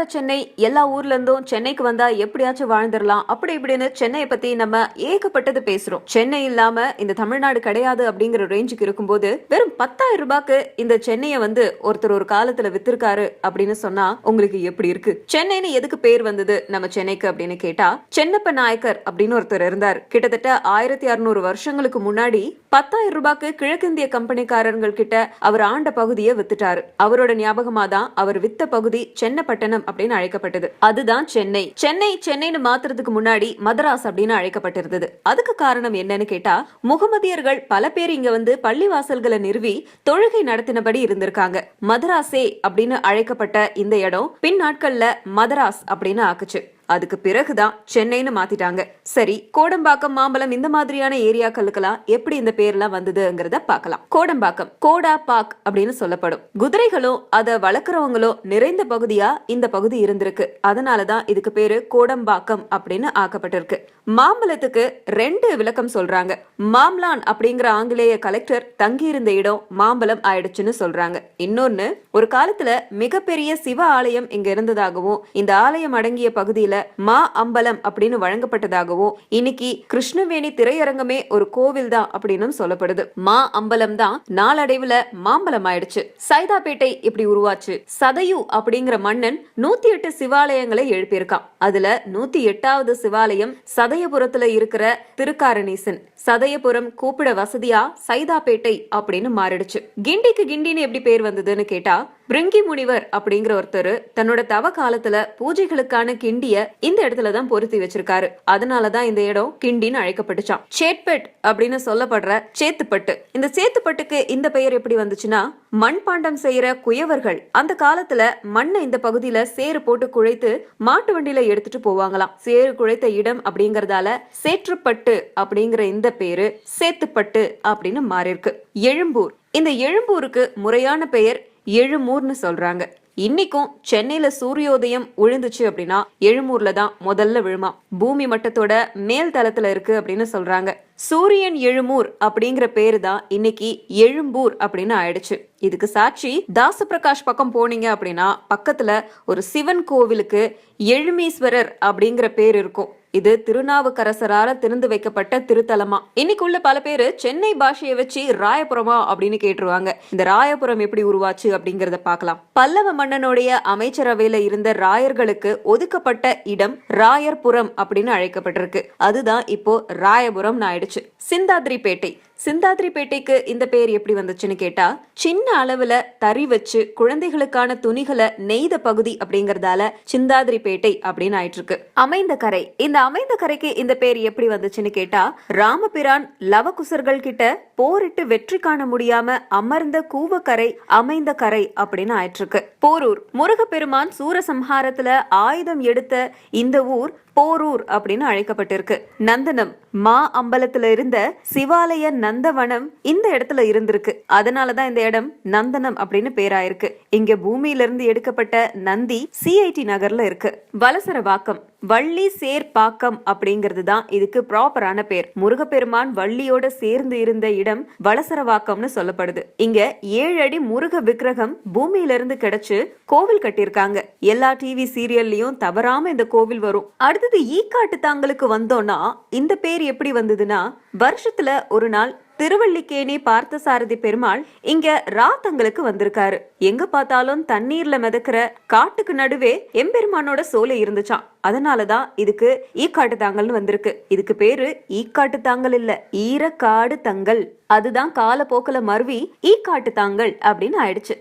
வேற சென்னை எல்லா ஊர்ல இருந்தும் சென்னைக்கு வந்தா எப்படியாச்சும் வாழ்ந்துடலாம் அப்படி இப்படின்னு சென்னையை பத்தி நம்ம ஏகப்பட்டது பேசுறோம். சென்னை இல்லாம இந்த தமிழ்நாடு கிடையாது அப்படிங்கிற ரேஞ்சுக்கு இருக்கும்போது வெறும் பத்தாயிரம் ரூபாய்க்கு இந்த சென்னையை வந்து ஒருத்தர் ஒரு காலத்துல வித்திருக்காரு அப்படின்னு சொன்னா உங்களுக்கு எப்படி இருக்கு? சென்னைன்னு எதுக்கு பேர் வந்தது நம்ம சென்னைக்கு அப்படின்னு கேட்டா சென்னப்ப நாயக்கர் அப்படின்னு ஒருத்தர் இருந்தார். கிட்டத்தட்ட ஆயிரத்தி அறுநூறு வருஷங்களுக்கு முன்னாடி பத்தாயிரம் ரூபாய்க்கு கிழக்கிந்திய கம்பெனிக்காரர்கள் கிட்ட அவர் ஆண்ட பகுதியை வித்துட்டாரு. அவரோட ஞாபகமா தான் அவர் வித்த பகுதி சென்னப்பட்டணம் அப்படின்னு அழைக்கப்பட்டது. அதுதான் சென்னை. சென்னை சென்னைன்னு மாத்துறதுக்கு முன்னாடி மதராஸ் அப்படின்னு அழைக்கப்பட்டிருந்தது. அதுக்கு காரணம் என்னன்னு கேட்டா முகமதியர்கள் பல பேர் இங்க வந்து பள்ளிவாசல்களை நிறுவி தொழுகை நடத்தினபடி இருந்திருக்காங்க. மதராசே அப்படின்னு அழைக்கப்பட்ட இந்த இடம் பின் நாட்கள்ல மதராஸ் அப்படின்னு ஆக்குச்சு. அதுக்கு பிறகுதான் சென்னைன்னு மாத்திட்டாங்க. சரி கோடம்பாக்கம் மாம்பலம் இந்த மாதிரியான ஏரியாக்களுக்கெல்லாம் எப்படி இந்த பேர்லாம் வந்ததுங்கிறத பார்க்கலாம். கோடம்பாக்கம் கோடா பாக் அப்படின்னு சொல்லப்படும். குதிரைகளோ அதை வளர்க்குறவங்களோ நிறைந்த பகுதியா இந்த பகுதி இருந்திருக்கு. அதனாலதான் இதுக்கு பேரு கோடம்பாக்கம் அப்படின்னு ஆக்கப்பட்டிருக்கு. மாம்பலத்துக்கு ரெண்டு விளக்கம் சொல்றாங்க. மாம்லான் அப்படிங்கிற ஆங்கிலேய கலெக்டர் தங்கியிருந்த இடம் மாம்பலம் ஆயிடுச்சுன்னு சொல்றாங்க. இன்னொன்னு ஒரு காலத்துல மிகப்பெரிய சிவ ஆலயம் இங்க இருந்ததாகவும் இந்த ஆலயம் அடங்கிய பகுதியில மா அம்பலம் அப்படின்னு வழங்கப்பட்டதாகவும் இன்னைக்கு கிருஷ்ணவேணி திரையரங்கமே ஒரு கோவில் தான் அப்படின்னு சொல்லப்படுது. மா அம்பலம் தான் நாளடைவுல மாம்பலம் ஆயிடுச்சு. சைதாப்பேட்டை இப்படி உருவாச்சு. சதையு அப்படிங்கிற மன்னன் நூத்தி எட்டு சிவாலயங்களை எழுப்பியிருக்கான். அதுல நூத்தி எட்டாவது சிவாலயம் சதயபுரத்துல இருக்கிற திருக்காரணீசன். சதயபுரம் கூப்பிட வசதியா? சைதாப்பேட்டை அப்படின்னு மாறிடுச்சு. கிண்டிக்கு கிண்டின்னு எப்படி பேர் வந்ததுன்னு கேட்டா பிரிங்கி முனிவர் அப்படிங்கிற ஒருத்தர் தன்னோட தவ காலத்துல பூஜைகளுக்கான கிண்டிய இந்த இடத்துல தான் பொருத்தி வச்சிருக்காரு. அதனாலதான் இந்த இடம் கிண்டின்னு அழைக்கப்பட்டுச்சான் சேட்பெட் அப்படின்னு சொல்லப்படுற சேத்துப்பட்டு. இந்த சேத்துப்பட்டுக்கு இந்த பெயர் எப்படி வந்துச்சுன்னா மண்பாண்டம் செய்யற குயவர்கள் அந்த காலத்துல மண்ணை இந்த பகுதியில சேறு போட்டு குழைத்து மாட்டு வண்டியில எடுத்துட்டு போவாங்களாம். சேறு குழைத்த இடம் அப்படிங்கறதால சேற்றுப்பட்டு அப்படிங்கிற இந்த பேரு சேத்துப்பட்டு அப்படின்னு மாறியிருக்கு. எழும்பூர். இந்த எழும்பூருக்கு முறையான பெயர் எழுமூர்னு சொல்றாங்க. இன்னைக்கும் சென்னையில சூரியோதயம் விழுந்துச்சு அப்படின்னா எழுமூர்ல தான் முதல்ல விழுமா. பூமி மட்டத்தோட மேல் தளத்துல இருக்கு அப்படின்னு சொல்றாங்க. சூரியன் எழுமூர் அப்படிங்கிற பேரு தான் இன்னைக்கு எழும்பூர் அப்படின்னு ஆயிடுச்சு. இதுக்கு சாட்சி தாசப்பிரகாஷ் பக்கம் போனீங்க அப்படின்னா பக்கத்துல ஒரு சிவன் கோவிலுக்கு எழுமீஸ்வரர் அப்படிங்கிற பேர் இருக்கும். இது திருநாவுக்கரசரால திறந்து வைக்கப்பட்ட திருத்தலமா. இன்னைக்குள்ள பல பேரு சென்னை பாஷையை வச்சு ராயபுரமா அப்படின்னு கேட்டுருவாங்க. இந்த ராயபுரம் எப்படி உருவாச்சு அப்படிங்கறத பார்க்கலாம். பல்லவ மன்னனுடைய அமைச்சரவையில இருந்த ராயர்களுக்கு ஒதுக்கப்பட்ட இடம் ராயர்புரம் அப்படின்னு அழைக்கப்பட்டிருக்கு. அதுதான் இப்போ ராயபுரம் ஆயிடுச்சு. சிந்தாதிரிப்பேட்டை. சிந்தாதிரிப்பேட்டைக்கு இந்த பேர் எப்படி வந்துச்சுன்னு கேட்டா சின்ன அளவுல தறி வச்சு குழந்தைகளுக்கான துணிகளை நெய்த பகுதி அப்படிங்கறதால சிந்தாதிரிப்பேட்டை அப்படின்னு ஆயிட்டு இருக்கு அமைந்த கரை. இந்த அமைந்த கரைக்கு இந்த பேர் எப்படி வந்துச்சுன்னு கேட்டா ராமபிரான் லவகுசர்கள் கிட்ட போரிட்டு வெற்றி காண முடியாம அமர்ந்த கூவக்கரை அமைந்த கரை அப்படின்னு ஆயிட்டு இருக்கு போரூர் முருகப்பெருமான் சூரசம்ஹாரத்துல ஆயுதம் எடுத்த இந்த ஊர் போரூர் அப்படின்னு அழைக்கப்பட்டிருக்கு. நந்தனம் மா அம்பலத்துல இருந்த சிவாலய நந்தவனம் இந்த இடத்துல இருந்திருக்கு. அதனாலதான் இந்த இடம் நந்தனம் அப்படின்னு பேராயிருக்கு. இங்க பூமியில இருந்து எடுக்கப்பட்ட நந்தி சிஐடி நகர்ல இருக்கு. வலசரவாக்கம் வள்ளி சேர்பாக்கம் அப்படிங்கிறது தான் இதுக்கு ப்ராப்பரான பேர். முருகப்பெருமான் வள்ளியோட சேர்ந்து இருந்த இடம் வலசரவாக்கம்னு சொல்லப்படுது. இங்க ஏழு அடி முருக விக்கிரகம் பூமியில இருந்து கிடைச்சு கோவில் கட்டியிருக்காங்க. எல்லா டிவி சீரியல்லயும் தவறாம இந்த கோவில் வரும். அடுத்தது ஈக்காட்டு தாங்களுக்கு வந்தோம்னா இந்த பேர் எப்படி வந்ததுன்னா வருஷத்துல ஒரு நாள் திருவள்ளிக்கேணி பார்த்தசாரதி பெருமாள் இங்க ராத்தங்களுக்கு வந்திருக்காரு. எங்க பார்த்தாலும் தண்ணீர்ல மிதக்கிற காட்டுக்கு நடுவே எம்பெருமானோட சோலை இருந்துச்சாம். அதனாலதான் இதுக்கு ஈக்காட்டு தாங்கல்னு வந்திருக்கு. இதுக்கு பேரு ஈக்காட்டு தாங்கல் இல்ல ஈரக்காடு தங்கல். அதுதான் காலப்போக்கில் மருவி ஈக்காட்டு தாங்கல் அப்படின்னு ஆயிடுச்சு.